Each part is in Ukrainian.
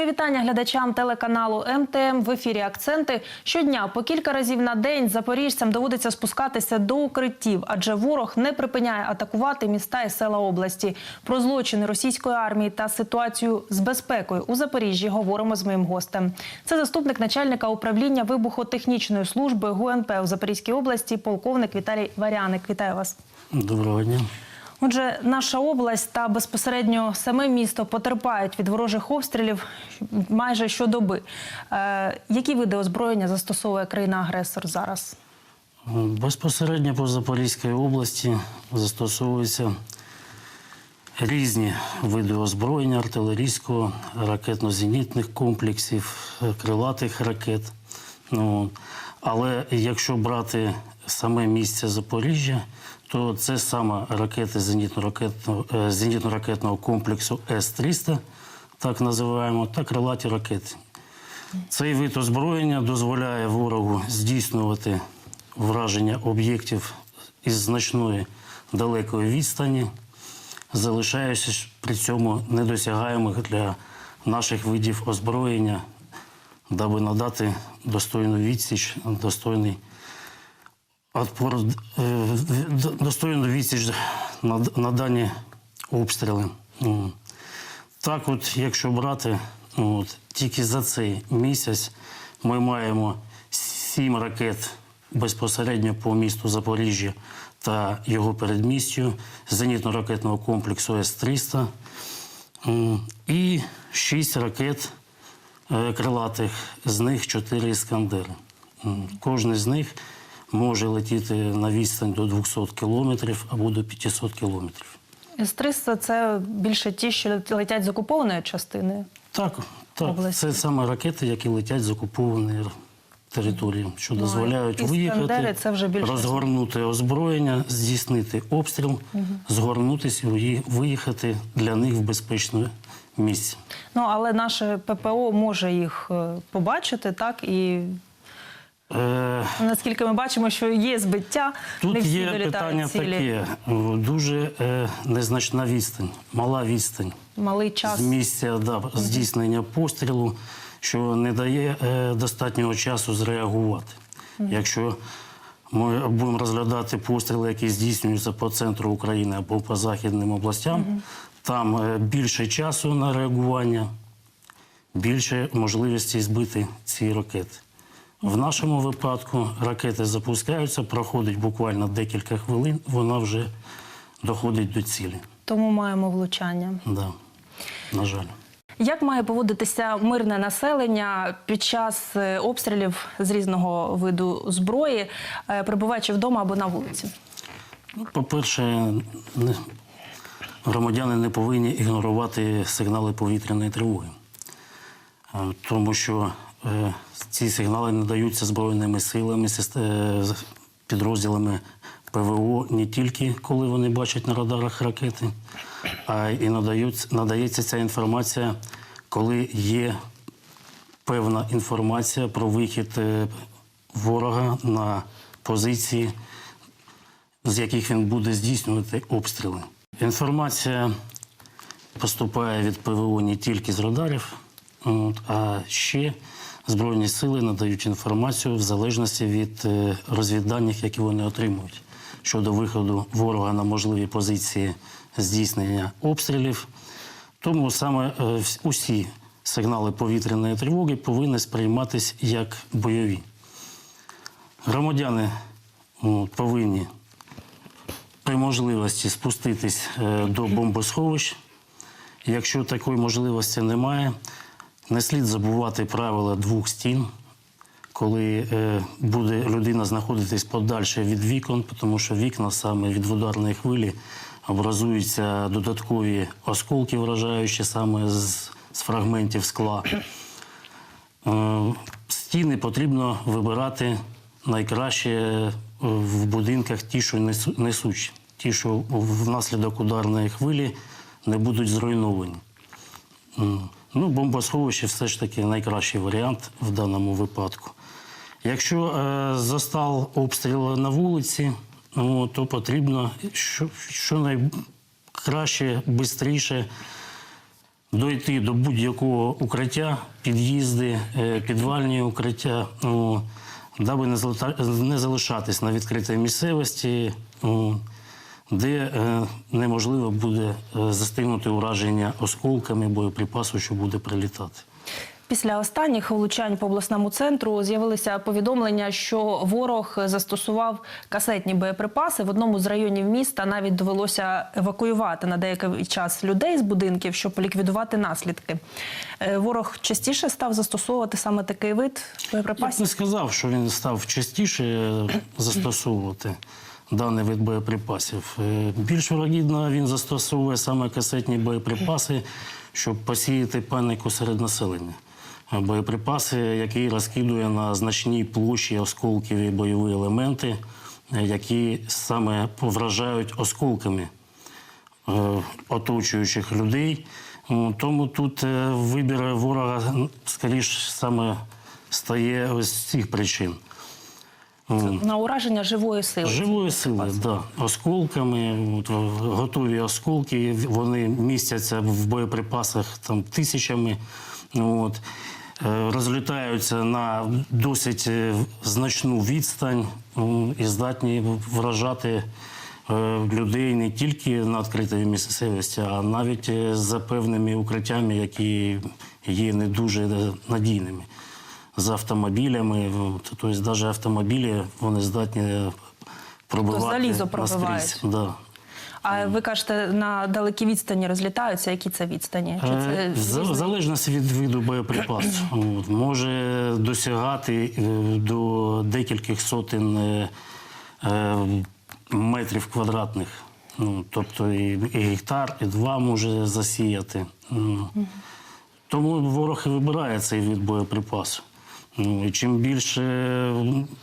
Мої вітання глядачам телеканалу МТМ в ефірі Акценти. Щодня по кілька разів на день запоріжцям доводиться спускатися до укриттів, адже ворог не припиняє атакувати міста і села області. Про злочини російської армії та ситуацію з безпекою у Запоріжжі говоримо з моїм гостем. Це заступник начальника управління вибухотехнічної служби ГУНП у Запорізькій області, полковник Віталій Варяник. Вітаю вас. Доброго дня. Отже, наша область та безпосередньо саме місто потерпають від ворожих обстрілів майже щодоби. Е, які види озброєння застосовує країна-агресор зараз? Безпосередньо по Запорізькій області застосовуються різні види озброєння артилерійського, ракетно-зенітних комплексів, крилатих ракет. Ну, але якщо брати саме місце Запоріжжя, то це саме ракети зенітно-ракетного, е, зенітно-ракетного комплексу С-300, так називаємо, та крилаті ракети. Цей вид озброєння дозволяє ворогу здійснювати враження об'єктів із значної далекої відстані, залишаючись при цьому недосягаємих для наших видів озброєння, даби надати достойну відсіч, достойний отпор, е, достойну відсіч на, на дані обстріли. Так, от, якщо брати, ну, от, тільки за цей місяць ми маємо сім ракет безпосередньо по місту Запоріжжя та його передмістю зенітно-ракетного комплексу С-300 і шість ракет е, крилатих, з них чотири іскандери. Кожен з них може летіти на відстань до 200 кілометрів або до 500 кілометрів. С-300 – це більше ті, що летять з окупованої частини. Так, так. області. Це саме ракети, які летять з окупованої території, що Ну, дозволяють виїхати, це вже більше- розгорнути озброєння, здійснити обстріл, згорнутися і виїхати для них в безпечне місце. Ну, але наше ППО може їх е, побачити, так? І наскільки ми бачимо, що є збиття, не Тут всі є питання цілі. таке: дуже е, незначна відстань, мала відстань. Малий час. з місця да, здійснення пострілу, що не дає е, достатнього часу зреагувати. Якщо ми будемо розглядати постріли, які здійснюються по центру України або по західним областям, там е, більше часу на реагування, більше можливості збити ці ракети. В нашому випадку ракети запускаються, проходить буквально декілька хвилин, вона вже доходить до цілі. Тому маємо влучання. Да. На жаль. Як має поводитися мирне населення під час е, обстрілів з різного виду зброї, е, перебуваючи вдома або на вулиці? Ну, По-перше, громадяни не повинні ігнорувати сигнали повітряної тривоги, Е, тому що ці сигнали надаються Збройними силами, е, підрозділами ПВО не тільки коли вони бачать на радарах ракети, а й надають, надається ця інформація, коли є певна інформація про вихід е, ворога на позиції з яких він буде здійснювати обстріли. Інформація поступає від ПВО не тільки з радарів, а ще Збройні сили надають інформацію в залежності від е, розвідданих, які вони отримують щодо виходу ворога на можливі позиції здійснення обстрілів. Тому саме е, усі сигнали повітряної тривоги повинні сприйматися як бойові. Громадяни повинні при можливості спуститись е, до бомбосховищ. Якщо такої можливості немає, не слід забувати правила двох стін, коли е, буде людина знаходитись подальше від вікон, тому що вікна саме від ударної хвилі образуються додаткові осколки, вражаючі саме з, з фрагментів скла. Е, Стіни потрібно вибирати найкраще е, в будинках ті, що несу- несучі, ті, що внаслідок ударної хвилі не будуть зруйновані. Ну, бомбосховище все ж таки найкращий варіант в даному випадку. Якщо е, застав обстріл на вулиці, ну, то потрібно що, що найкраще, швидше дойти до будь-якого укриття, під'їзди, е, підвальні укриття, ну, даби не залишатись на відкритій місцевості, ну, де е, неможливо буде е, застигнути ураження осколками боєприпасу, що буде прилітати. Після останніх влучань по обласному центру з'явилися повідомлення, що ворог застосував касетні боєприпаси. В одному з районів міста навіть довелося евакуювати на деякий час людей з будинків, щоб ліквідувати наслідки. Е, Ворог частіше став застосовувати саме такий вид Я б боєприпасів. не сказав, що він став частіше застосовувати даний вид боєприпасів. Е, Більш вирогідно він застосовує саме касетні боєприпаси, щоб посіяти паніку серед населення. Е, Боєприпаси, які розкидує на значній площі осколків і бойові елементи, е, які саме вражають осколками оточуючих людей. Тому тут вибір ворога скоріш саме стає з цих причин. На ураження живої сили. Живої сили, да. осколками, от, готові осколки, вони містяться в боєприпасах там, тисячами. От. Е, Розлітаються на досить е, значну відстань і здатні вражати е, людей не тільки на відкритій місцевості, а навіть за певними укриттями, які є не дуже надійними з автомобілями. Тобто навіть автомобілі вони здатні пробивати залізо пробивають. Да. А ви кажете, на далекій відстані розлітаються. Які це відстані? Чи це Е, залежності від виду боєприпасу може досягати е, до декількох сотень е, метрів квадратних. Ну, тобто і, гектар, і два може засіяти. Тому ворог і вибирає цей від боєприпасу. Ну, чим більше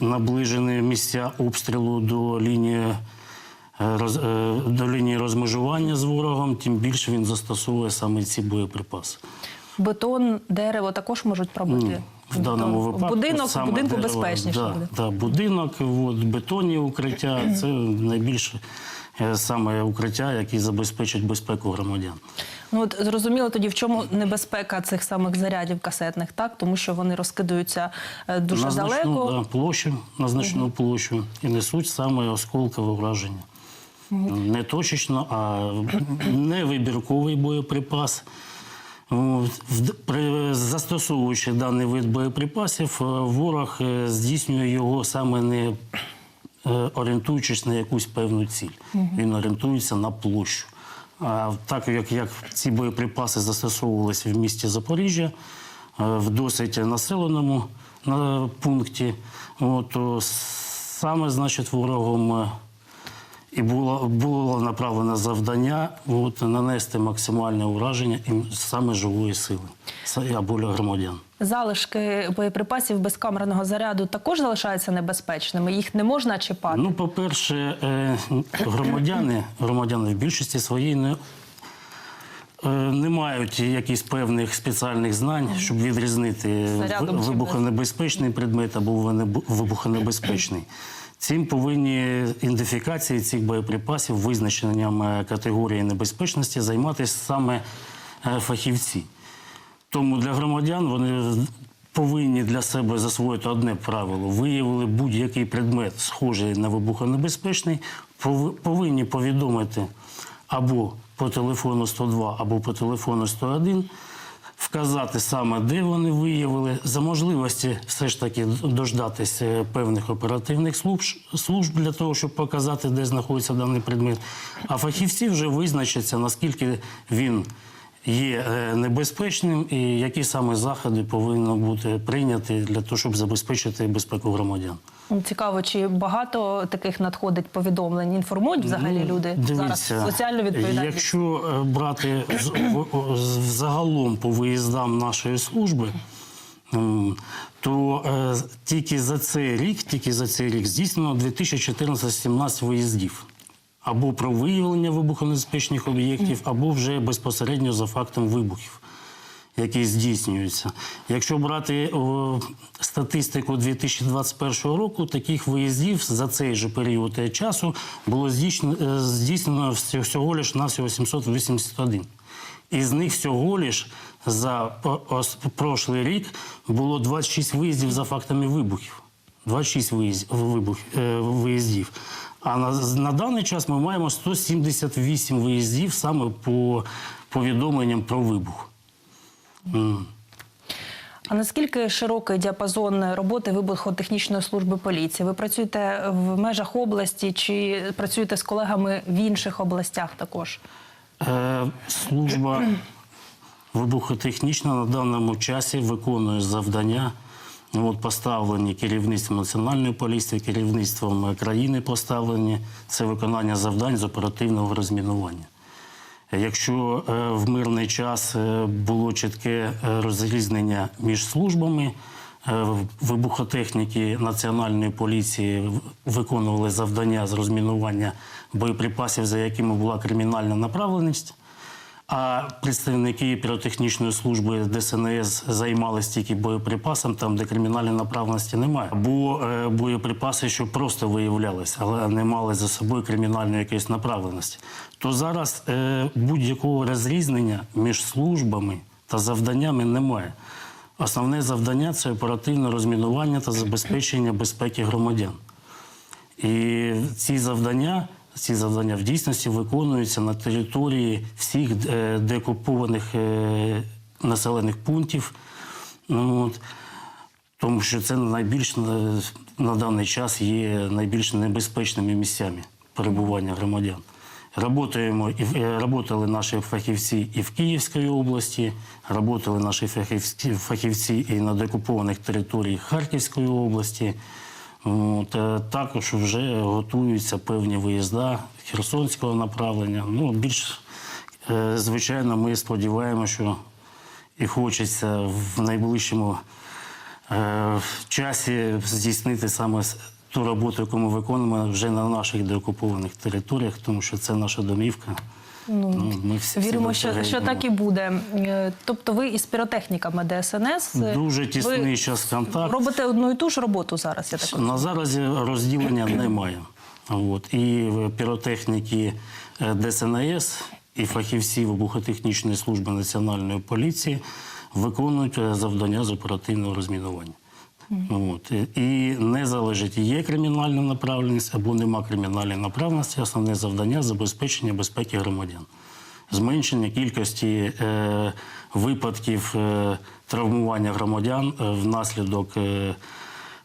наближені місця обстрілу до лінії, е, е, до лінії розмежування з ворогом, тим більше він застосовує саме ці боєприпаси. Бетон, дерево також можуть пробити. Ні, в даному Бетон. випадку будинок, саме будинку дерево, безпечніше да, буде. Да, будинок, от, бетонні укриття це найбільше саме укриття, які забезпечать безпеку громадян. Ну от зрозуміло тоді, в чому небезпека цих самих зарядів касетних, так тому що вони розкидаються е, дуже на значну далеко. да, площу, на значну площу і несуть саме осколкове враження. Не точечно, а невибірковий боєприпас. От, в- при- Застосовуючи даний вид боєприпасів, е, ворог е, здійснює його саме не е, орієнтуючись на якусь певну ціль. Він орієнтується на площу. А так як, як ці боєприпаси застосовувалися в місті Запоріжжя, е, в досить населеному е, пункті, то саме, значить, ворогом е, і було, було направлено завдання от, нанести максимальне ураження і саме живої сили або громадян. Залишки боєприпасів безкамерного заряду також залишаються небезпечними. Їх не можна чіпати. Ну, по-перше, е, громадяни, громадяни в більшості своїй не, е, не мають якихось певних спеціальних знань, щоб відрізнити Зарядом вибухонебезпечний предмет або вибухонебезпечний. Цим повинні ідентифікації цих боєприпасів, визначенням е, категорії небезпечності займатися саме е, фахівці. Тому для громадян вони повинні для себе засвоїти одне правило: виявили будь-який предмет, схожий на вибухонебезпечний, повинні повідомити або по телефону 102, або по телефону 101, вказати саме, де вони виявили, за можливості все ж таки дождатися певних оперативних служб, служб для того, щоб показати, де знаходиться даний предмет. А фахівці вже визначаться, наскільки він є е, небезпечним і які саме заходи повинні бути прийняті для того, щоб забезпечити безпеку громадян. Цікаво, чи багато таких надходить повідомлень? Інформують взагалі люди зараз Ну, Дивіться, соціальну відповідальність? Якщо е, брати загалом по виїздам нашої служби, то е, тільки за цей рік, тільки за цей рік здійснено 2014-17 виїздів. Або про виявлення вибухонебезпечних об'єктів, або вже безпосередньо за фактом вибухів. Які здійснюються. Якщо брати о, статистику 2021 року, таких виїздів за цей же період е, часу було здійснено, е, здійснено всього- всього лиш навсього 781. Із них всього лиш за прошлий рік було 26 виїздів за фактами вибухів. 26 виїздів, вибух, е, виїздів. А на, на даний час ми маємо 178 виїздів саме по повідомленням про вибух. М. А наскільки широкий діапазон роботи вибухотехнічної служби поліції? Ви працюєте в межах області чи працюєте з колегами в інших областях також? Е, Служба вибухотехнічна на даному часі виконує завдання, от, поставлені керівництвом національної поліції, керівництвом країни поставлені. Це виконання завдань з оперативного розмінування. Якщо е, в мирний час е, було чітке е, розрізнення між службами, вибухотехніки Національної поліції виконували завдання з розмінування боєприпасів, за якими була кримінальна направленість. А представники піротехнічної служби ДСНС займалися тільки боєприпасом, там, де кримінальної направленості немає. Або е, боєприпаси, що просто виявлялися, але не мали за собою кримінальної якоїсь направленості. То зараз е, будь-якого розрізнення між службами та завданнями немає. Основне завдання це оперативне розмінування та забезпечення безпеки громадян. І ці завдання, ці завдання в дійсності виконуються на території всіх е, деокупованих е, населених пунктів. Ну, от, тому що це найбільш на, на даний час є найбільш небезпечними місцями перебування громадян. Работаємо, е, работали наші фахівці і в Київській області, работали наші фахівці, і на деокупованих територіях Харківської області. Е, також вже готуються певні виїзда Херсонського направлення. Ну, більш, е, звичайно, ми сподіваємося, що і хочеться в найближчому е, часі здійснити саме ту роботу, яку ми виконуємо вже на наших деокупованих територіях, тому що це наша домівка. Ну, ми всі Віримо, що, що так і буде. Е, Тобто ви із піротехніками ДСНС е, Дуже тісний ви час контакт. робите одну і ту ж роботу зараз, я так розумію. На зараз розділення немає. От. І піротехніки е, ДСНС і фахівці вибухотехнічної служби Національної поліції виконують завдання з оперативного розмінування. От. І не залежить, є кримінальна направленість або нема кримінальної направленості. Основне завдання забезпечення безпеки громадян. Зменшення кількості е, випадків е, травмування громадян е, внаслідок е,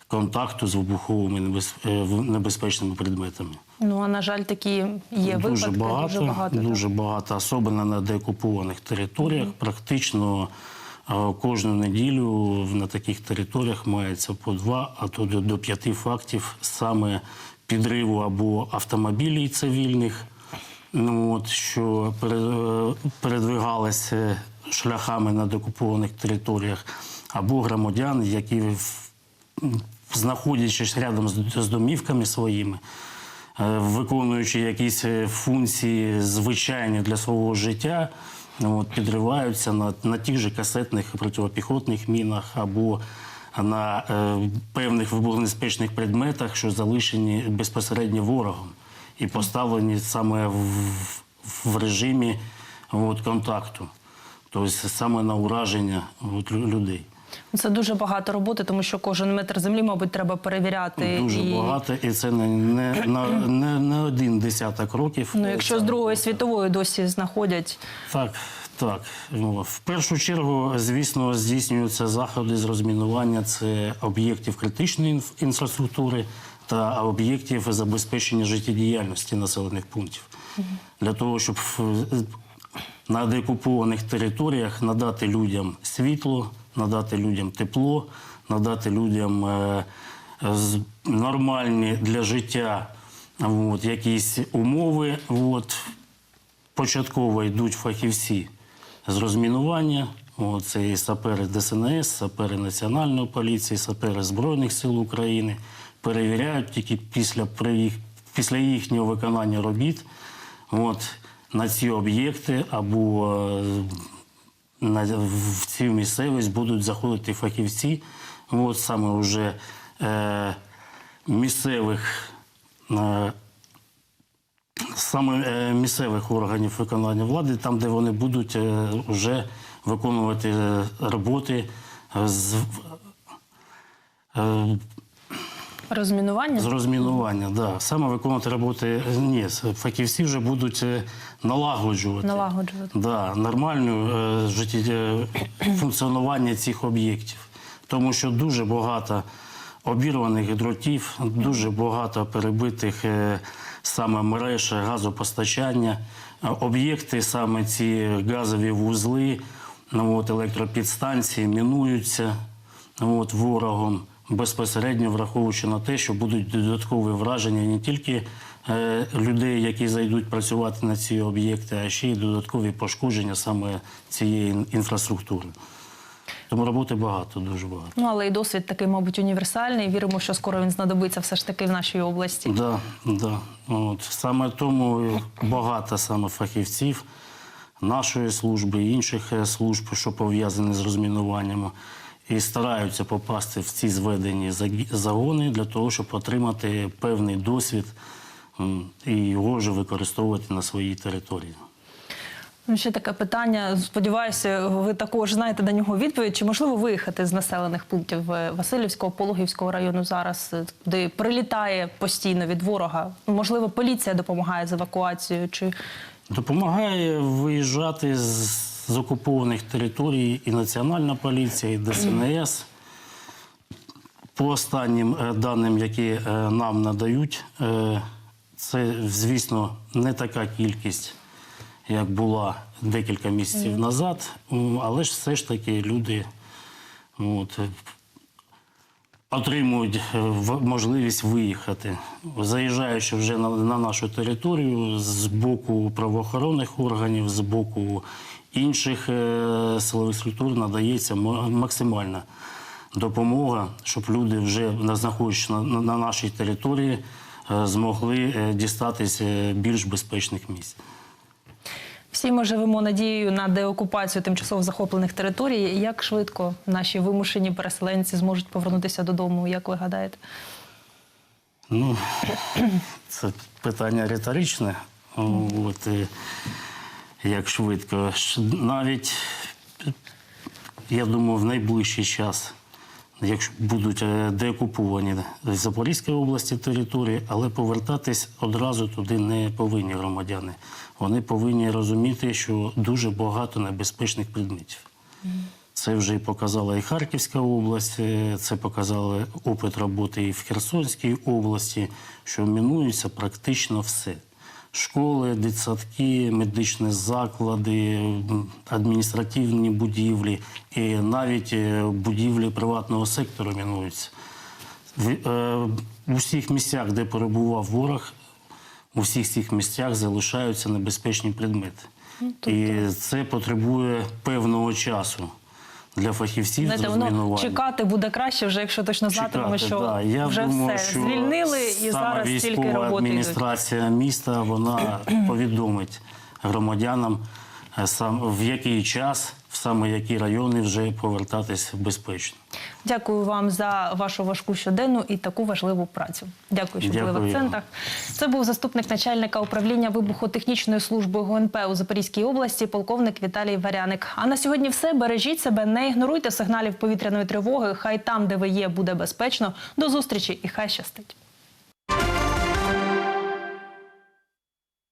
контакту з вибуховими небез- е, небезпечними предметами. Ну а на жаль, такі є дуже випадки, багато, дуже багато. дуже багато, особливо на деокупованих територіях. Практично е, кожну неділю на таких територіях мається по два, а то до, п'яти фактів саме підриву або автомобілів цивільних, ну от що е, передвигалися шляхами на деокупованих територіях, або громадян, які знаходячись рядом з, домівками своїми, е, виконуючи якісь е, функції звичайні для свого життя, от, підриваються на, на тих же касетних протипіхотних мінах або на е, певних вибухонебезпечних предметах, що залишені безпосередньо ворогом і поставлені саме в, в режимі от, контакту, тобто саме на ураження от, людей. Це дуже багато роботи, тому що кожен метр землі, мабуть, треба перевіряти. Дуже і... багато, і це не, не, на- не, не один десяток років. Ну, якщо з Другої світової досі знаходять Так, так. Ну, В першу чергу, звісно, здійснюються заходи з розмінування це об'єктів критичної інф- інфраструктури та об'єктів забезпечення життєдіяльності населених пунктів. Для того, щоб на деокупованих територіях надати людям світло, надати людям тепло, надати людям е, нормальні для життя от, якісь умови. От, початково йдуть фахівці з розмінування. О, Це і сапери ДСНС, сапери Національної поліції, сапери Збройних сил України. Перевіряють тільки після, після їхнього виконання робіт от, на ці об'єкти або е, в цю місцевість будуть заходити фахівці, от саме вже е, місцевих. Е, саме е, місцевих органів виконання влади, там, де вони будуть е, вже виконувати е, роботи з, е, Розмінування? з розмінування. Да. Саме виконувати роботи ні, фахівці вже будуть е, налагоджувати. Налагоджувати. Да, нормальне е, е, функціонування цих об'єктів. Тому що дуже багато обірваних дротів, дуже багато перебитих саме мереж газопостачання, об'єкти, саме ці газові вузли, ну, от, електропідстанції мінуються ну, от, ворогом, безпосередньо враховуючи на те, що будуть додаткові враження не тільки е, людей, які зайдуть працювати на ці об'єкти, а ще й додаткові пошкодження саме цієї інфраструктури. Тому роботи багато, дуже багато. Ну, але і досвід такий, мабуть, універсальний. Віримо, що скоро він знадобиться все ж таки в нашій області. Да, да. От. Саме тому багато саме фахівців нашої служби інших е, служб, що пов'язані з розмінуванням, і стараються попасти в ці зведені загони для того, щоб отримати певний досвід і його вже використовувати на своїй території. Ну, ще таке питання. Сподіваюся, ви також знаєте на нього відповідь. Чи можливо виїхати з населених пунктів Васильівського, Пологівського району зараз, е, куди прилітає постійно від ворога? Можливо, поліція допомагає з евакуацією? Чи Допомагає виїжджати з, з окупованих територій і Національна поліція, і ДСНС. По останнім е, даним, які е, нам надають, е, це, звісно, не така кількість, як була декілька місяців назад, але ж все ж таки люди от, отримують можливість виїхати, заїжджаючи вже на, на нашу територію з боку правоохоронних органів, з боку інших е, силових структур надається максимальна допомога, щоб люди вже на- знаходячись на, на, на нашій території, е, змогли е, дістатися більш безпечних місць. всі ми живемо надією на деокупацію тимчасово захоплених територій? Як швидко наші вимушені переселенці зможуть повернутися додому? Як ви гадаєте? Ну, це питання риторичне. От, як швидко. Навіть, я думаю, в найближчий час, якщо будуть е, деокуповані з Запорізької області території, але повертатись одразу туди не повинні громадяни. Вони повинні розуміти, що дуже багато небезпечних предметів. Це вже і показала і Харківська область, е, це показали опит роботи і в Херсонській області, що мінується практично все. Школи, дитсадки, медичні заклади, адміністративні будівлі і навіть е, будівлі приватного сектору мінуються. В е, у всіх місцях, де перебував ворог, у всіх цих місцях залишаються небезпечні предмети. І це потребує певного часу для фахівців Знаєте, воно чекати буде краще, вже якщо точно знатимемо, що да. Я вже думаю, все що звільнили і зараз тільки військова адміністрація йдуть. міста вона повідомить громадянам е, сам в який час, в саме які райони вже повертатись безпечно. Дякую вам за вашу важку щоденну і таку важливу працю. Дякую, що були в акцентах. Це був заступник начальника управління вибухотехнічної служби ГУНП у Запорізькій області, полковник Віталій Варяник. А на сьогодні все. Бережіть себе, не ігноруйте сигналів повітряної тривоги. Хай там, де ви є, буде безпечно. До зустрічі і хай щастить.